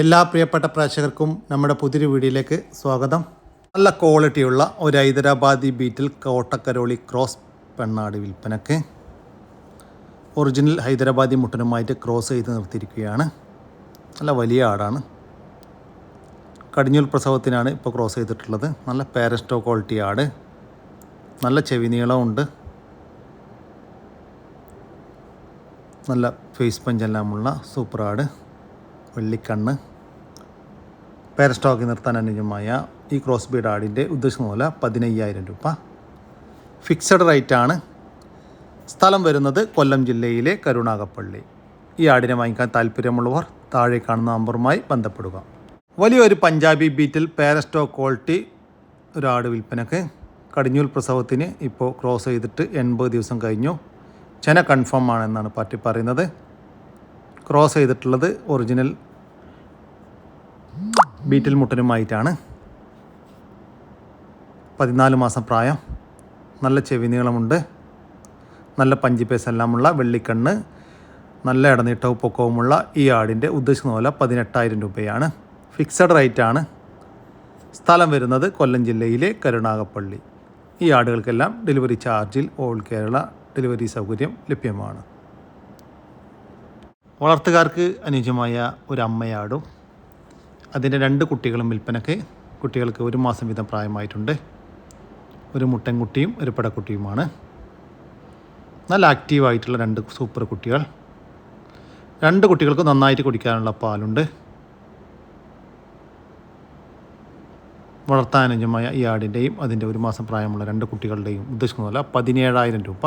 എല്ലാ പ്രിയപ്പെട്ട പ്രേക്ഷകർക്കും നമ്മുടെ പുതിയൊരു വീഡിയോയിലേക്ക് സ്വാഗതം. നല്ല ക്വാളിറ്റിയുള്ള ഒരു ഹൈദരാബാദി ബീറ്റിൽ കോട്ടക്കരോളി ക്രോസ് പെണ്ണാട് വിൽപ്പനക്ക്. ഒറിജിനൽ ഹൈദരാബാദി മുട്ടനുമായിട്ട് ക്രോസ് ചെയ്ത് നിർത്തിയിരിക്കുകയാണ്. നല്ല വലിയ ആടാണ്. കടിഞ്ഞൂൽ പ്രസവത്തിനാണ് ഇപ്പോൾ ക്രോസ് ചെയ്തിട്ടുള്ളത്. നല്ല പാരസ്റ്റോ ക്വാളിറ്റി ആട്. നല്ല ചെവി നീളമുണ്ട്. നല്ല ഫേസ് പഞ്ചെല്ലാമുള്ള സൂപ്പർ ആട്. വെള്ളിക്കണ്ണ്. പാരസ്റ്റോക്ക് നിർത്താൻ അനുയോജ്യമായ ഈ ക്രോസ് ബീഡ് ആടിന്റെ ഉദ്ദേശം മൂല പതിനയ്യായിരം രൂപ. ഫിക്സഡ് റേറ്റ് ആണ്. സ്ഥലം വരുന്നത് കൊല്ലം ജില്ലയിലെ കരുണാകപ്പള്ളി. ഈ ആടിനെ വാങ്ങിക്കാൻ താല്പര്യമുള്ളവർ താഴെ കാണുന്ന നമ്പറുമായി ബന്ധപ്പെടുക. വലിയൊരു പഞ്ചാബി ബീറ്റിൽ പാരസ്റ്റോ ക്വാളിറ്റി ഒരു ആട് വിൽപ്പനക്ക് കടിഞ്ഞൂൽ പ്രസവത്തിന് ഇപ്പോൾ ക്രോസ് ചെയ്തിട്ട് എൺപത് ദിവസം കഴിഞ്ഞു. ചെന കൺഫേം ആണെന്നാണ് പാർട്ടി പറയുന്നത്. ക്രോസ് ചെയ്തിട്ടുള്ളത് ഒറിജിനൽ ബീറ്റിൽ മുട്ടനുമായിട്ടാണ് പതിനാല് മാസം പ്രായം നല്ല ചെവി നീളമുണ്ട് നല്ല പഞ്ചിപ്പേസ് എല്ലാമുള്ള വെള്ളിക്കണ്ണ് നല്ല ഇടനീട്ടവും പൊക്കവുമുള്ള ഈ ആടിന്റെ ഉദ്ദേശിക്കുന്ന പോലെ പതിനെട്ടായിരം രൂപയാണ്. ഫിക്സഡ് റേറ്റ് ആണ് സ്ഥലം വരുന്നത് കൊല്ലം ജില്ലയിലെ കരുണാകപ്പള്ളി ഈ ആടുകൾക്കെല്ലാം ഡെലിവറി ചാർജിൽ ഓൾ കേരള ഡെലിവറി സൗകര്യം ലഭ്യമാണ്. വളർത്തുകാർക്ക് അനുയോജ്യമായ ഒരു അമ്മയാടും അതിന്റെ രണ്ട് കുട്ടികളും വിൽപ്പനയ്ക്ക് കുട്ടികൾക്ക് ഒരു മാസം വീതം പ്രായമായിട്ടുണ്ട്. ഒരു മുട്ടൻകുട്ടിയും ഒരു പടക്കുട്ടിയുമാണ്. നല്ല ആക്റ്റീവായിട്ടുള്ള രണ്ട് സൂപ്പർ കുട്ടികൾ. രണ്ട് കുട്ടികൾക്ക് നന്നായിട്ട് കുടിക്കാനുള്ള പാലുണ്ട്. വളർത്താനുജമായ ഈ ആടിന്റെയും അതിന്റെ ഒരു മാസം പ്രായമുള്ള രണ്ട് കുട്ടികളുടെയും ഉദ്ദേശിക്കുന്ന പോലെ പതിനേഴായിരം രൂപ.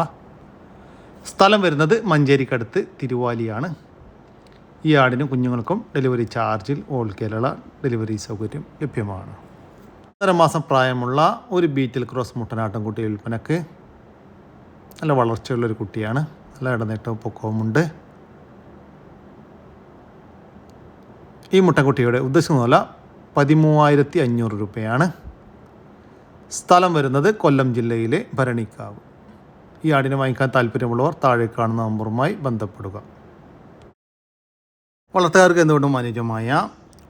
സ്ഥലം വരുന്നത് മഞ്ചേരിക്കടുത്ത് തിരുവാലിയാണ്. ഈ ആടിനും കുഞ്ഞുങ്ങൾക്കും ഡെലിവറി ചാർജിൽ ഓൾ കേരള ഡെലിവറി സൗകര്യം ലഭ്യമാണ്. ഒന്നര മാസം പ്രായമുള്ള ഒരു ബീറ്റിൽ ക്രോസ് മുട്ടനാട്ടം കുട്ടി വിൽപ്പനക്ക് നല്ല വളർച്ചയുള്ളൊരു കുട്ടിയാണ്. നല്ല ഇടനേട്ടവും പൊക്കവുമുണ്ട് ഈ മുട്ടൻകുട്ടിയുടെ ഉദ്ദേശം പോലെ പതിമൂവായിരത്തി അഞ്ഞൂറ് രൂപയാണ്. സ്ഥലം വരുന്നത് കൊല്ലം ജില്ലയിലെ ഭരണിക്കാവ്. ഈ ആടിനെ വാങ്ങിക്കാൻ താല്പര്യമുള്ളവർ താഴെ കാണുന്ന നമ്പറുമായി ബന്ധപ്പെടുക. വളർത്തുകാർക്ക് എന്തുകൊണ്ടും അനുയോജ്യമായ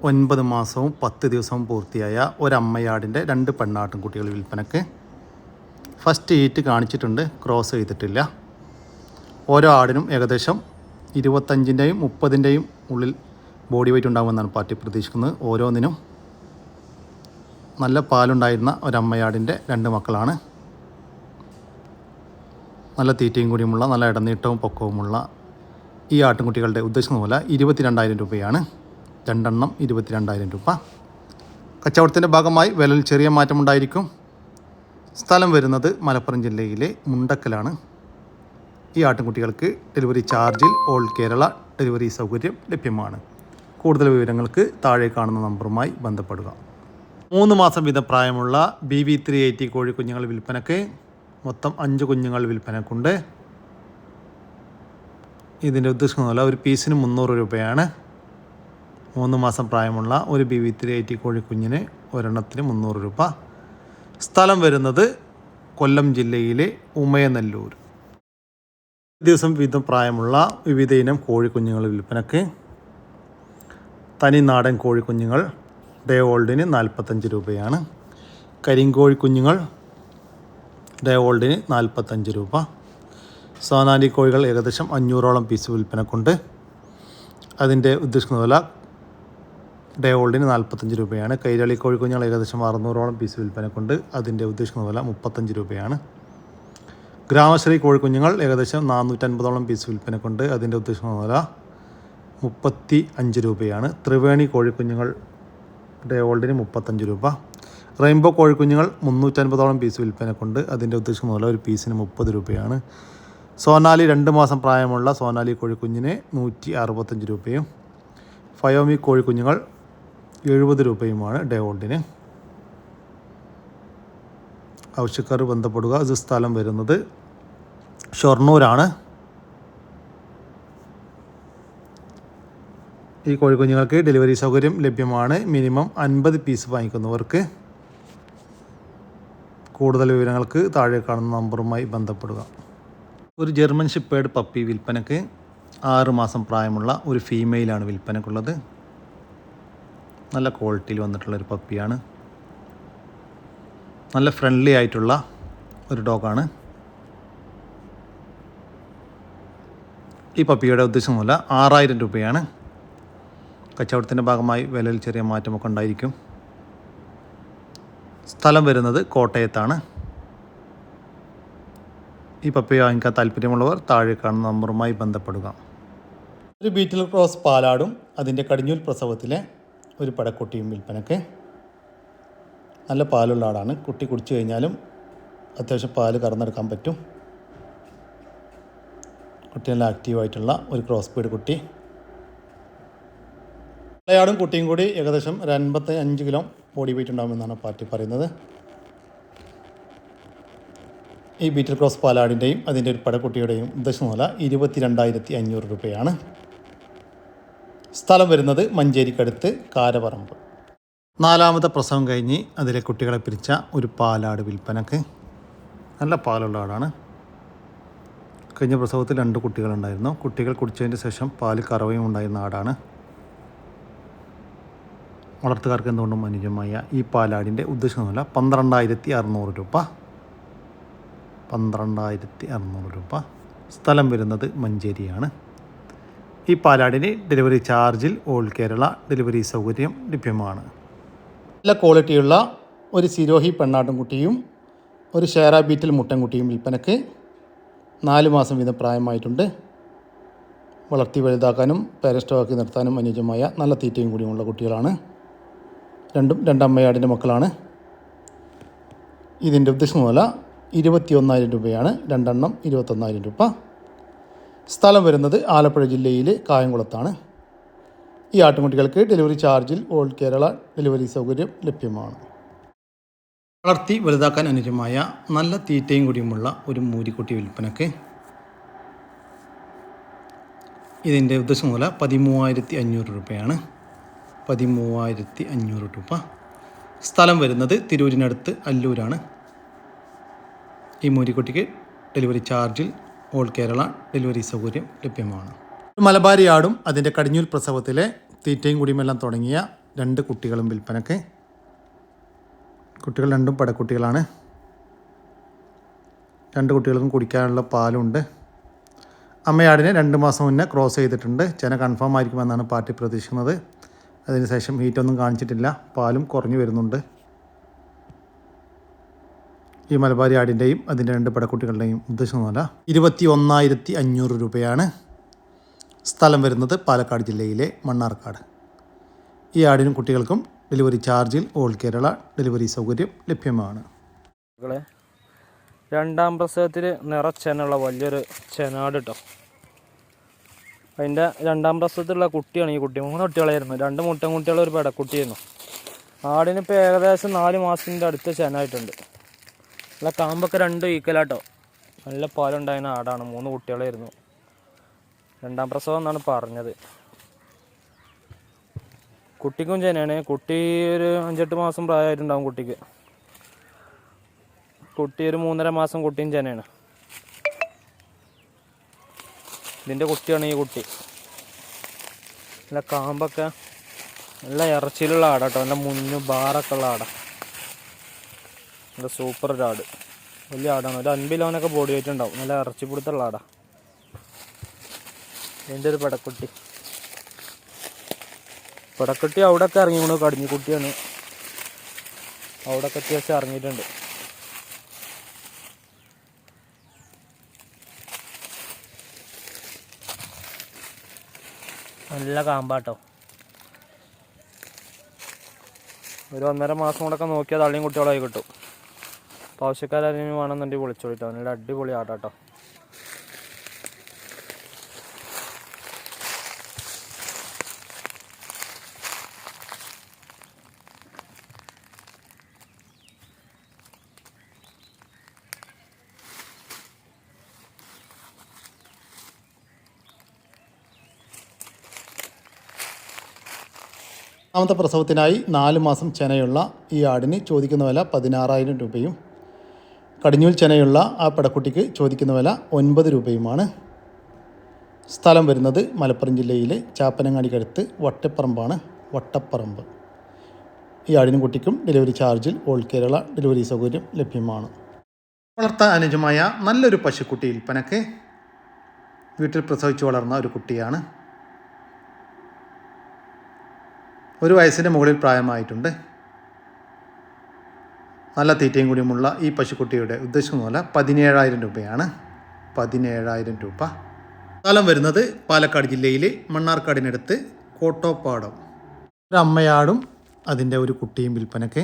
ഒൻപത് മാസവും പത്ത് ദിവസവും പൂർത്തിയായ ഒരമ്മയാടിന്റെ രണ്ട് പെണ്ണാട്ടും കുട്ടികൾ വിൽപ്പനക്ക് ഫസ്റ്റ് ഈറ്റ് കാണിച്ചിട്ടുണ്ട് ക്രോസ് ചെയ്തിട്ടില്ല. ഓരോ ആടിനും ഏകദേശം ഇരുപത്തഞ്ചിന്റെയും മുപ്പതിന്റെയും ഉള്ളിൽ ബോഡി വെയിറ്റ് ഉണ്ടാകുമെന്നാണ് പാർട്ടി പ്രതീക്ഷിക്കുന്നത്. ഓരോന്നിനും നല്ല പാലുണ്ടായിരുന്ന ഒരമ്മയാടിന്റെ രണ്ട് മക്കളാണ്. നല്ല തീറ്റയും കൂടിയുമുള്ള നല്ല ഇടനീട്ടവും പൊക്കവുമുള്ള ഈ ആട്ടിൻകുട്ടികളുടെ ഉദ്ദേശിക്കുന്ന പോലെ ഇരുപത്തിരണ്ടായിരം രൂപയാണ്. രണ്ടെണ്ണം ഇരുപത്തിരണ്ടായിരം രൂപ. കച്ചവടത്തിന്റെ ഭാഗമായി വിലയിൽ ചെറിയ മാറ്റമുണ്ടായിരിക്കും സ്ഥലം വരുന്നത് മലപ്പുറം ജില്ലയിലെ മുണ്ടക്കലാണ്. ഈ ആട്ടിൻകുട്ടികൾക്ക് ഡെലിവറി ചാർജിൽ ഓൾ കേരള ഡെലിവറി സൗകര്യം ലഭ്യമാണ്. കൂടുതൽ വിവരങ്ങൾക്ക് താഴെ കാണുന്ന നമ്പറുമായി ബന്ധപ്പെടുക. മൂന്ന് മാസം വീതം പ്രായമുള്ള ബി വി ത്രീ എയ്റ്റി കോഴിക്കുഞ്ഞുങ്ങൾ വിൽപ്പനയ്ക്ക് മൊത്തം അഞ്ച് കുഞ്ഞുങ്ങൾ വിൽപ്പനക്കുണ്ട്. ഇതിന്റെ ഉദ്ദേശിക്കുന്ന ഒരു പീസിന് മുന്നൂറ് രൂപയാണ്. മൂന്ന് മാസം പ്രായമുള്ള ഒരു ബി വി ത്രീ എയ്റ്റി കോഴിക്കുഞ്ഞിന് ഒരെണ്ണത്തിന് മുന്നൂറ് രൂപ. സ്ഥലം വരുന്നത് കൊല്ലം ജില്ലയിലെ ഉമയനല്ലൂർ. ദിവസം വിവിധ പ്രായമുള്ള വിവിധ ഇനം കോഴിക്കുഞ്ഞുങ്ങൾ വിൽപ്പനക്ക്. തനി നാടൻ കോഴിക്കുഞ്ഞുങ്ങൾ ഡേ ഓൾഡിന് നാൽപ്പത്തഞ്ച് രൂപയാണ്. കരിങ്കോഴി കുഞ്ഞുങ്ങൾ ഡേ ഓൾഡിന് നാൽപ്പത്തഞ്ച് രൂപ. സോനാലി കോഴികൾ ഏകദേശം അഞ്ഞൂറോളം പീസ് വിൽപ്പനക്കുണ്ട് അതിന്റെ ഉദ്ദേശിക്കുന്ന വില ഡേ ഓൾഡിന് നാൽപ്പത്തഞ്ച് രൂപയാണ്. കൈരളി കോഴിക്കുഞ്ഞുങ്ങൾ ഏകദേശം അറുന്നൂറോളം പീസ് വിൽപ്പനക്കുണ്ട് അതിന്റെ ഉദ്ദേശിക്കുന്ന വില മുപ്പത്തഞ്ച് രൂപയാണ്. ഗ്രാമശ്രീ കോഴിക്കുഞ്ഞുങ്ങൾ ഏകദേശം നാനൂറ്റൻപതോളം പീസ് വിൽപ്പനക്കുണ്ട് അതിന്റെ ഉദ്ദേശിക്കുന്ന വില മുപ്പത്തി അഞ്ച് രൂപയാണ്. ത്രിവേണി കോഴിക്കുഞ്ഞുങ്ങൾ ഡേ ഓൾഡിന് മുപ്പത്തഞ്ച് രൂപ. റെയിൻബോ കോഴിക്കുഞ്ഞുങ്ങൾ മുന്നൂറ്റൻപതോളം പീസ് വിൽപ്പനക്കുണ്ട് അതിന്റെ ഉദ്ദേശിക്കുന്ന വില ഒരു പീസിന് മുപ്പത് രൂപയാണ്. സോനാലി രണ്ട് മാസം പ്രായമുള്ള സോനാലി കോഴിക്കുഞ്ഞിന് നൂറ്റി അറുപത്തഞ്ച് രൂപയും ഫയോമി കോഴിക്കുഞ്ഞുങ്ങൾ എഴുപത് രൂപയുമാണ് ഡേ ഓൾഡിന് ആവശ്യക്കാർ ബന്ധപ്പെടുക. ഇത് സ്ഥലം വരുന്നത് ഷൊർണൂരാണ്. ഈ കോഴിക്കുഞ്ഞുങ്ങൾക്ക് ഡെലിവറി സൗകര്യം ലഭ്യമാണ്. മിനിമം അൻപത് പീസ് വാങ്ങിക്കുന്നവർക്ക്. കൂടുതൽ വിവരങ്ങൾക്ക് താഴെ കാണുന്ന നമ്പറുമായി ബന്ധപ്പെടുക. ഒരു ജർമ്മൻ ഷിപ്പേഡ് പപ്പി വിൽപ്പനക്ക് ആറ് മാസം പ്രായമുള്ള ഒരു ഫീമെയിലാണ് വിൽപ്പനക്കുള്ളത്. നല്ല ക്വാളിറ്റിയിൽ വന്നിട്ടുള്ള ഒരു പപ്പിയാണ് നല്ല ഫ്രണ്ട്ലി ആയിട്ടുള്ള ഒരു ഡോഗാണ് ഈ പപ്പിയുടെ ഉദ്ദേശമല്ല ആറായിരം രൂപയാണ്. കച്ചവടത്തിന്റെ ഭാഗമായി വിലയിൽ ചെറിയ മാറ്റമൊക്കെ ഉണ്ടായിരിക്കും. സ്ഥലം വരുന്നത് കോട്ടയത്താണ്. ഈ പപ്പി വാങ്ങിക്കാൻ താല്പര്യമുള്ളവർ താഴെ കാണുന്ന നമ്പറുമായി ബന്ധപ്പെടുക. ഒരു ബീറ്റിൽ ക്രോസ് പാലാടും അതിന്റെ കടിഞ്ഞൂൽ പ്രസവത്തിലെ ഒരു പടക്കുട്ടിയും വിൽപ്പനക്ക്. നല്ല പാലുള്ള ആടാണ്. കുട്ടി കുടിച്ചു കഴിഞ്ഞാലും അത്യാവശ്യം പാൽ കറന്നെടുക്കാൻ പറ്റും. കുട്ടി നല്ല ആക്റ്റീവായിട്ടുള്ള ഒരു ക്രോസ് ബീഡ് കുട്ടി. പാലയാടും കുട്ടിയും കൂടി ഏകദേശം ഒരു അൻപത്തി അഞ്ച് കിലോ ബോഡി വെയിറ്റ് ഉണ്ടാകുമെന്നാണ് പാർട്ടി പറയുന്നത്. ഈ ബീറ്റൽ ക്രോസ് പാലാടിന്റെയും അതിന്റെ ഒരു പടക്കുട്ടിയുടെയും ഉദ്ദേശമൂല ഇരുപത്തി രണ്ടായിരത്തി അഞ്ഞൂറ് രൂപയാണ്. സ്ഥലം വരുന്നത് മഞ്ചേരിക്കടുത്ത് കാരപറമ്പ് നാലാമത്തെ പ്രസവം കഴിഞ്ഞ് അതിലെ കുട്ടികളെ പിരിച്ച ഒരു പാലാട് വിൽപ്പനക്ക്. നല്ല പാലുള്ള ആടാണ്. കഴിഞ്ഞ പ്രസവത്തിൽ രണ്ട് കുട്ടികളുണ്ടായിരുന്നു. കുട്ടികൾ കുടിച്ചതിന് ശേഷം പാൽ കറവയും ഉണ്ടായിരുന്ന ആടാണ്. വളർത്തുകാർക്ക് എന്തുകൊണ്ടും അനുജമായ ഈ പാലാടിന്റെ ഉദ്ദേശമല്ല പന്ത്രണ്ടായിരത്തി അറുന്നൂറ് രൂപ. പന്ത്രണ്ടായിരത്തി അറുന്നൂറ് രൂപ സ്ഥലം വരുന്നത് മഞ്ചേരിയാണ്. ഈ പാലാടിന് ഡെലിവറി ചാർജിൽ ഓൾ കേരള ഡെലിവറി സൗകര്യം ലഭ്യമാണ്. നല്ല ക്വാളിറ്റിയുള്ള ഒരു സിരോഹി പെണ്ണാട്ടുംകുട്ടിയും ഒരു ഷേറാ ബീറ്റിൽ മുട്ടൻകുട്ടിയും വിൽപ്പനക്ക് നാല് മാസം വീതം പ്രായമായിട്ടുണ്ട്. വളർത്തി വലുതാക്കാനും പേരസ്റ്റോക്കി നിർത്താനും അനുയോജ്യമായ നല്ല തീറ്റയും കൂടിയുമുള്ള കുട്ടികളാണ്. രണ്ടും രണ്ടമ്മയാടിന്റെ മക്കളാണ്. ഇതിന്റെ ഉദ്ദേശം ഇരുപത്തി ഒന്നായിരം രൂപയാണ്. രണ്ടെണ്ണം ഇരുപത്തൊന്നായിരം രൂപ. സ്ഥലം വരുന്നത് ആലപ്പുഴ ജില്ലയിലെ കായംകുളത്താണ്. ഈ ആട്ടുകുട്ടികൾക്ക് ഡെലിവറി ചാർജിൽ ഓൾ കേരള ഡെലിവറി സൗകര്യം ലഭ്യമാണ്. വളർത്തി വലുതാക്കാൻ അനുജമായ നല്ല തീറ്റയും കൂടിയുമുള്ള ഒരു മൂരിക്കുട്ടി വിൽപ്പനക്ക് ഇതിന്റെ ഉദ്ദേശം മൂല പതിമൂവായിരത്തി അഞ്ഞൂറ് രൂപയാണ്. പതിമൂവായിരത്തി അഞ്ഞൂറ് രൂപ. സ്ഥലം വരുന്നത് തിരൂരിനടുത്ത് അല്ലൂരാണ്. ഈ മൂരിക്കുട്ടിക്ക് ഡെലിവറി ചാർജിൽ ഓൾ കേരള ഡെലിവറി സൗകര്യം ലഭ്യമാണ്. മലബാരി ആടും അതിന്റെ കടിഞ്ഞൂൽ പ്രസവത്തിലെ തീറ്റയും കുടിയുമെല്ലാം തുടങ്ങിയ രണ്ട് കുട്ടികളും വിൽപ്പനക്ക്. കുട്ടികൾ രണ്ടും പടക്കുട്ടികളാണ്. രണ്ട് കുട്ടികൾക്കും കുടിക്കാനുള്ള പാലുണ്ട്. അമ്മയാടിനെ രണ്ട് മാസം മുന്നേ ക്രോസ് ചെയ്തിട്ടുണ്ട്. ചെന കൺഫേം ആയിരിക്കുമെന്നാണ് പാർട്ടി പ്രതീക്ഷിക്കുന്നത്. അതിനുശേഷം ഹീറ്റൊന്നും കാണിച്ചിട്ടില്ല. പാലും കുറഞ്ഞു വരുന്നുണ്ട്. ഈ മലബാരി ആടിന്റെയും അതിന്റെ രണ്ട് പടക്കുട്ടികളുടെയും ഉദ്ദേശമല്ല ഇരുപത്തി ഒന്നായിരത്തി അഞ്ഞൂറ് രൂപയാണ് സ്ഥലം വരുന്നത് പാലക്കാട് ജില്ലയിലെ മണ്ണാർക്കാട്. ഈ ആടിനും കുട്ടികൾക്കും ഡെലിവറി ചാർജിൽ ഓൾ കേരള ഡെലിവറി സൗകര്യം ലഭ്യമാണ്. രണ്ടാം പ്രസവത്തിൽ നിറച്ചെനുള്ള വലിയൊരു ചെനാട് കേട്ടോ അതിന്റെ രണ്ടാം പ്രസവത്തിലുള്ള കുട്ടിയാണ് ഈ കുട്ടി. മൂന്ന് കുട്ടികളായിരുന്നു. രണ്ട് മുട്ടൻ കുട്ടികളും ഒരു പെടക്കുട്ടിയായിരുന്നു. ആടിന് ഏകദേശം നാല് മാസത്തിന്റെ അടുത്ത് ചെനായിട്ടുണ്ട്. നല്ല കാമ്പൊക്കെ രണ്ടും ഈക്കലാട്ടോ നല്ല പാലുണ്ടായിരുന്ന ആടാണ്. മൂന്ന് കുട്ടികളായിരുന്നു. രണ്ടാം പ്രസവം എന്നാണ് പറഞ്ഞത്. കുട്ടിക്കും ചെനയാണ് കുട്ടി ഒരു അഞ്ചെട്ട് മാസം പ്രായമായിട്ടുണ്ടാവും കുട്ടിക്ക്. കുട്ടി ഒരു മൂന്നര മാസം കുട്ടിയും ചെനയാണ് ഇതിന്റെ കുട്ടിയാണ് ഈ കുട്ടി. നല്ല കാമ്പൊക്കെ നല്ല ഇറച്ചിയിലുള്ള ആടാട്ടോ. നല്ല മുന്നു ബാറൊക്കെ ഉള്ള ആട. നല്ല സൂപ്പർ ആട്. വലിയ ആടാണ്. ഒരു അൻപത് കിലോനൊക്കെ ബോഡി വെയിറ്റ് നല്ല ഇറച്ചി പിടുത്തുള്ള ആടാ. എന്റെ ഒരു പടക്കുട്ടി. പടക്കുട്ടി അവിടെയൊക്കെ ഇറങ്ങി കടിഞ്ഞിക്കുട്ടിയാണ്. അവിടെ അവിടെയൊക്കെ അത്യാവശ്യം ഇറങ്ങിയിട്ടുണ്ട്. നല്ല കാമ്പാട്ടോ. ഒരു ഒന്നര മാസം കൂടെ നോക്കിയാൽ തള്ളിയും കുട്ടികളായി കിട്ടും. അപ്പോൾ ആവശ്യക്കാരും വേണമെന്നുണ്ടെങ്കിൽ വിളിച്ചോളിട്ടോ നല്ല അടിപൊളി ആട്ടാട്ടോ. രണ്ടാമത്തെ പ്രസവത്തിനായി നാല് മാസം ചെനയുള്ള ഈ ആടിന് ചോദിക്കുന്ന വില പതിനാറായിരം രൂപയും കടിഞ്ഞൂൽ ചെനയുള്ള ആ പടക്കുട്ടിക്ക് ചോദിക്കുന്ന വില ഒൻപത് രൂപയുമാണ്. സ്ഥലം വരുന്നത് മലപ്പുറം ജില്ലയിലെ ചാപ്പനങ്ങാടിക്കടുത്ത് വട്ടപ്പറമ്പാണ്. വട്ടപ്പറമ്പ്. ഈ ആടിനും കുട്ടിക്കും ഡെലിവറി ചാർജിൽ ഓൾ കേരള ഡെലിവറി സൗകര്യം ലഭ്യമാണ്. വളർത്താൻ അനുജമായ നല്ലൊരു പശുക്കുട്ടി വിൽപ്പനക്ക് വീട്ടിൽ പ്രസവിച്ചു വളർന്ന ഒരു കുട്ടിയാണ്. ഒരു വയസ്സിന്റെ മുകളിൽ പ്രായമായിട്ടുണ്ട്. നല്ല തീറ്റയും കൂടിയുമുള്ള ഈ പശുക്കുട്ടിയുടെ ഉദ്ദേശം പോലെ പതിനേഴായിരം രൂപയാണ്. പതിനേഴായിരം രൂപ. സ്ഥലം വരുന്നത് പാലക്കാട് ജില്ലയിലെ മണ്ണാർക്കാടിനടുത്ത് കോട്ടോപ്പാടം. ഒരു അമ്മയാടും അതിന്റെ ഒരു കുട്ടിയും വിൽപ്പനയ്ക്ക്.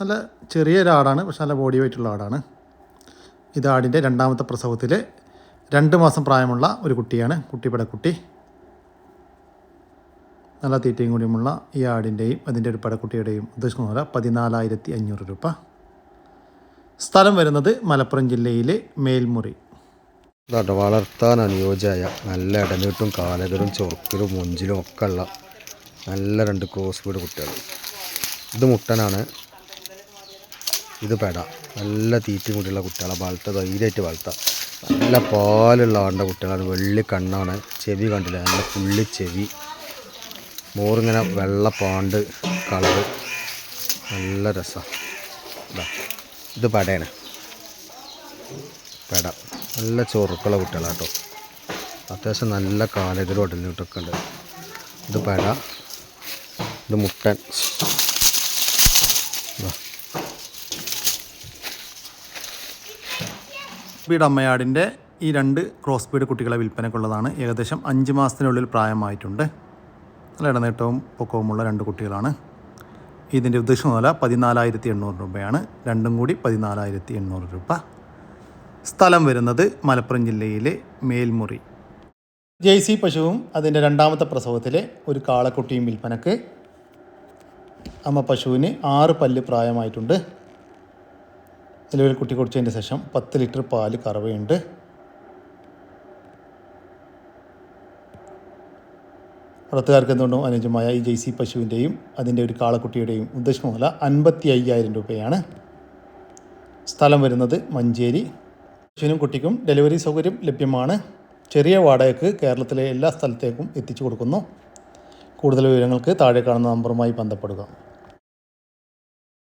നല്ല ചെറിയൊരാടാണ് പക്ഷെ നല്ല ബോഡി വെയിറ്റുള്ള ആടാണ്. ഇത് ആടിന്റെ രണ്ടാമത്തെ പ്രസവത്തിൽ രണ്ട് മാസം പ്രായമുള്ള ഒരു കുട്ടിയാണ് കുട്ടിപ്പടക്കുട്ടി. നല്ല തീറ്റയും കൂടിയുമുള്ള ഈ ആടിന്റെയും അതിന്റെ ഒരു പടക്കുട്ടിയുടെയും ഉദ്ദേശിക്കുന്ന പോലെ പതിനാലായിരത്തി അഞ്ഞൂറ് രൂപ. സ്ഥലം വരുന്നത് മലപ്പുറം ജില്ലയിലെ മേൽമുറി. ഇതാട്ടോ വളർത്താൻ അനുയോജ്യമായ നല്ല ഇടനീട്ടും കാലകളും ചൊറുക്കിലും മുഞ്ചിലും ഒക്കെ ഉള്ള നല്ല രണ്ട് ക്രോസ് വീട് കുട്ടികൾ. ഇത് മുട്ടനാണ്. ഇത് പെട. നല്ല തീറ്റ കൂടിയുള്ള കുട്ടികളാണ് വളർത്ത ധൈര്യമായിട്ട് വളർത്ത. നല്ല പാലുള്ള ആണ്ട കുട്ടികളാണ്. വെള്ളി കണ്ണാണ്. ചെവി കണ്ടില്ല? നല്ല പുള്ളി ചെവി. മോറിങ്ങനെ വെള്ള പാണ്ട് കളർ നല്ല രസമാണ് ഇത് പടയാണ്. പട. നല്ല ചൊറുക്കുള്ള കുട്ടികളാട്ടോ. അത്യാവശ്യം നല്ല കാലകരും ഉടലിട്ടൊക്കെ ഉണ്ട് ഇത് പട. ഇത് മുട്ടൻ. ബീഡ് അമ്മയാടിന്റെ ഈ രണ്ട് ക്രോസ് കുട്ടികളെ വിൽപ്പനക്കുള്ളതാണ് ഏകദേശം അഞ്ച് മാസത്തിനുള്ളിൽ പ്രായമായിട്ടുണ്ട്. നല്ല ഇടനേട്ടവും പൊക്കവുമുള്ള രണ്ട് കുട്ടികളാണ്. ഇതിന്റെ ഉദ്ദേശം വില പതിനാലായിരത്തി എണ്ണൂറ് രൂപയാണ്. രണ്ടും കൂടി പതിനാലായിരത്തി എണ്ണൂറ് രൂപ. സ്ഥലം വരുന്നത് മലപ്പുറം ജില്ലയിലെ മേൽമുറി. ജെയ്സി പശുവും അതിന്റെ രണ്ടാമത്തെ പ്രസവത്തിലെ ഒരു കാളക്കുട്ടിയും വിൽപ്പനക്ക് അമ്മ പശുവിന് ആറ് പല്ല് പ്രായമായിട്ടുണ്ട്. നിലവിൽ കുട്ടി കുടിച്ചതിന്റെ ശേഷം പത്ത് ലിറ്റർ പാൽ കറവയുണ്ട്. വളർത്തുകാർക്ക് എന്തുകൊണ്ടും അനുയോജ്യമായ ഈ ജെയ്സി പശുവിന്റെയും അതിന്റെ ഒരു കാളക്കുട്ടിയുടെയും ഉദ്ദേശമുള്ള അൻപത്തി അയ്യായിരം രൂപയാണ് സ്ഥലം വരുന്നത് മഞ്ചേരി. പശുവിനും കുട്ടിക്കും ഡെലിവറി സൗകര്യം ലഭ്യമാണ്. ചെറിയ വാടകയ്ക്ക് കേരളത്തിലെ എല്ലാ സ്ഥലത്തേക്കും എത്തിച്ചു കൊടുക്കുന്നു. കൂടുതൽ വിവരങ്ങൾക്ക് താഴെ കാണുന്ന നമ്പറുമായി ബന്ധപ്പെടുക.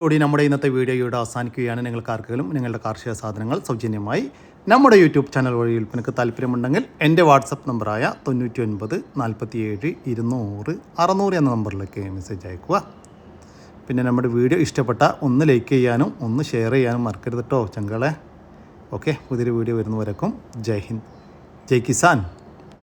കൂടി നമ്മുടെ ഇന്നത്തെ വീഡിയോ ഇവിടെ അവസാനിക്കുകയാണ്. നിങ്ങൾക്ക് ആർക്കെങ്കിലും നിങ്ങളുടെ കാർഷിക സാധനങ്ങൾ സൗജന്യമായി നമ്മുടെ യൂട്യൂബ് ചാനൽ വഴി വിൽപ്പനക്ക് താല്പര്യമുണ്ടെങ്കിൽ എന്റെ വാട്സപ്പ് നമ്പറായ തൊണ്ണൂറ്റി ഒൻപത് നാൽപ്പത്തി ഏഴ് ഇരുന്നൂറ് അറുന്നൂറ് എന്ന നമ്പറിലേക്ക് മെസ്സേജ് അയക്കുക. പിന്നെ നമ്മുടെ വീഡിയോ ഇഷ്ടപ്പെട്ട ഒന്ന് ലൈക്ക് ചെയ്യാനും ഒന്ന് ഷെയർ ചെയ്യാനും മറക്കരുത് കേട്ടോ ചങ്കളെ. ഓക്കെ പുതിയൊരു വീഡിയോ വരുന്നവരേക്കും ജയ് ഹിന്ദ്. ജയ് കിസാൻ.